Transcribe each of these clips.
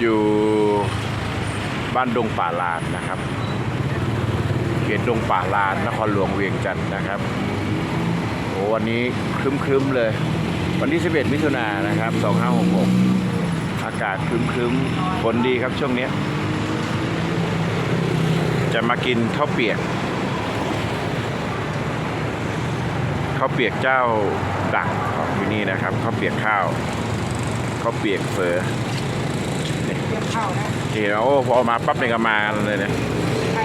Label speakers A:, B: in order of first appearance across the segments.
A: อยู่บ้านดงป่าลานนะครับ เขตดงป่าลานนครหลวงเวียงจันทร์นะครับโอ้วันนี้ครึ้มๆเลย วันที่ 11 มิถุนายนนะครับ 2566 อากาศครึ้มๆฝนดีครับช่วงนี้จะมากินข้าวเปียกข้าวเปียกเจ้าดังของที่นี่นะครับข้าวเปียกข้าวข้าวเปียกเฟอ นี่
B: เก็บข้าวนะ
A: เห็นแล้วโอ้พอมาปั๊บเนี่ยก็มากันเลยเนี่ย
B: ใช่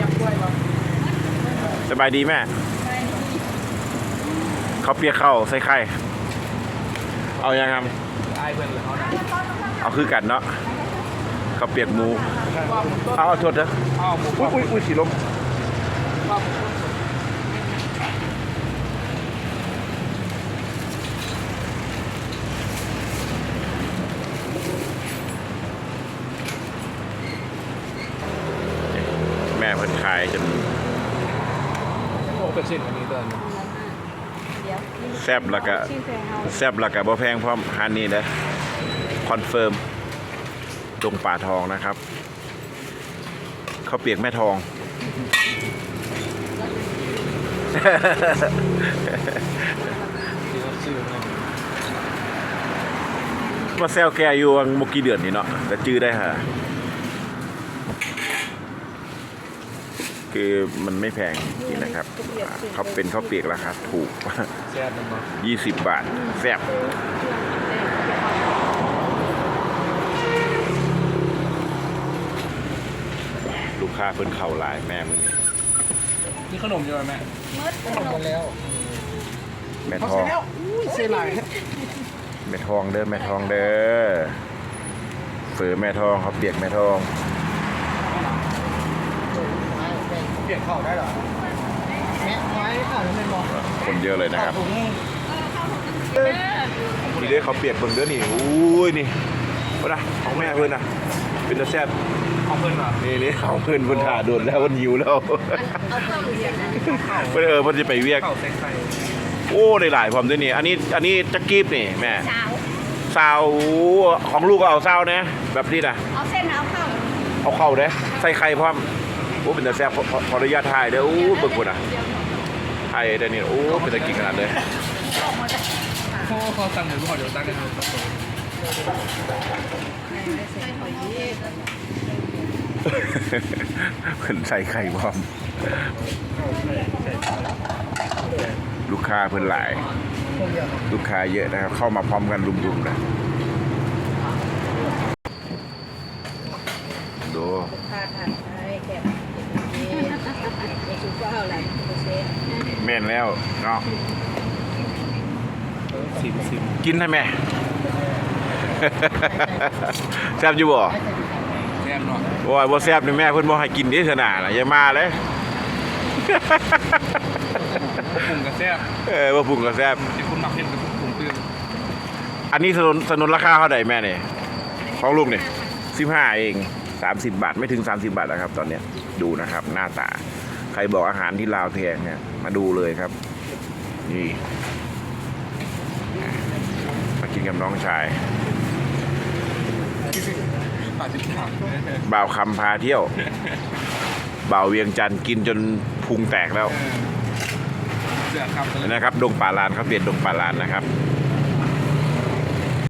B: จับกล้วยบ่
A: สบายดีแม่ข้าวเปียกข้าวใส่ไข่ เอายังครับ
B: ไอ้เพื่อนเขานะ
A: เอาคือกันเนาะข้าวเปียกหมู
B: ว่าผมต้น
A: เอาเอาโทษนะ
B: อ้าวหมู
A: อุ้ยอุ้ยอุ้ยสีลม
B: ว่าผมต้น
A: ม่เพิ่นขายจน
B: โอ้เป็นเส้นอันนี้เดิน
A: แซบแล้วก็แซบแล้วก็บ่แพงพร้อมฮานนี่นะคอนเฟิร์มตรงป่าทองนะครับข้าวเปียกแม่ทอง
B: ที่เขาซื้อมา
A: มาแซวแกอยู่วังมกี่เดือนนี่เนาะแต่จื้อได้ฮะ คือมันไม่แพงจริงๆนะครับอ่าเขาเป็นข้าวเปียกราคาถูก
B: แซ่บมันมา
A: 20 บาทแซ่บลูกค้าเพิ่นเข่าหลายแม่มึง
B: นี่ขนมใช่ไหมแม่ขนมกันแล้ว
A: แม่
B: เขา
A: ทอ
B: เสี
A: ง
B: ยแล้วอุ้ยเสียหลาย
A: แม่ทองเด้อแม่ทองเด้อเฟือแม่ทองเขาวเปียกแม่ทอง
B: เปลี่ยนข้าวได้เหรอแม่ไม้ข้าวไม่บอก
A: คนเยอะเลยนะครับ
B: ถุง
A: นี่เด้อเขาวเปียกเบิ่งเด้อนี่อุ้ยนี่เพิ่นนะของแม่เพิ่นนะเป็นตาแซ่บ
B: ของเพื่อนเหรอ
A: นี่นี่ของเพิ่นเพิ่นถ่าโดดแล้วเพิ่นหิวแล้วเพิ่นเออเพิ่นจะไปเวียก
B: ข้าวใส่ไข่
A: โอ้ได้หลายพร้อมด้วยนี่ อันนี้อันนี้จักกีบนี่แม่
C: เช้า
A: ซาวของลูกก็เอาซาวนะแบบนี้นะ
C: เอาเส้นเอาเข้า
A: เอาเข้าเด้ใส่ไข่พร้อมโอ้เป็นแต่แซ่บขอขอขออนุญาตถ่ายเด้อโอ้เบิ่งพุ่นอะถ่ายเด้นี่โอ้เป็นตะกินขนาดเลย
C: ออกมาจาก
B: โอ้เหมูทอเดี๋ยวตั้งกันเอาตัว
C: ใส่หอยเพิ่
A: นใส่ไข่พร้อม ลูกค้าเพิ่นหลาย ลูกค้าเยอะนะครับ เข้ามาพร้อมกันรุมๆนะดู นแล้วเนาะ
B: ซิมซิม
A: กินได้ไหม แซ่บอยู่บ่
B: แซ่บเนาะ
A: โอ้ยบ่แซ่บนี่แม่เพิ่นบ่ให้กินเด้เถอะน่ะล่ะอย่ามาเลย
B: ปรุงกับแซ่บ
A: เออบ่ปรุงก็แซ่บ
B: ที่คุณมักเห็นกับปรุงตื้น
A: อันนี้สนุนสนุนราคาเท่าใดแม่นี่ของลูกนี่15เอง 30 บาท ไม่ถึง 30 บาทนะครับ ตอนเนี้ยดูนะครับ หน้าตา ใครบอกอาหารที่ลาวแพงเนี่ยมาดูเลยครับ นี่ มากินกับน้องชาย
B: ปาจิบถาม
A: บ่าวคำพาเที่ยว บ่าวเวียงจันทร์กินจนพุงแตกแล้ว
B: เสือคำเลย
A: นะครับดงป่าลานครับเปลี่ยนดงป่าลานนะครับ
B: เ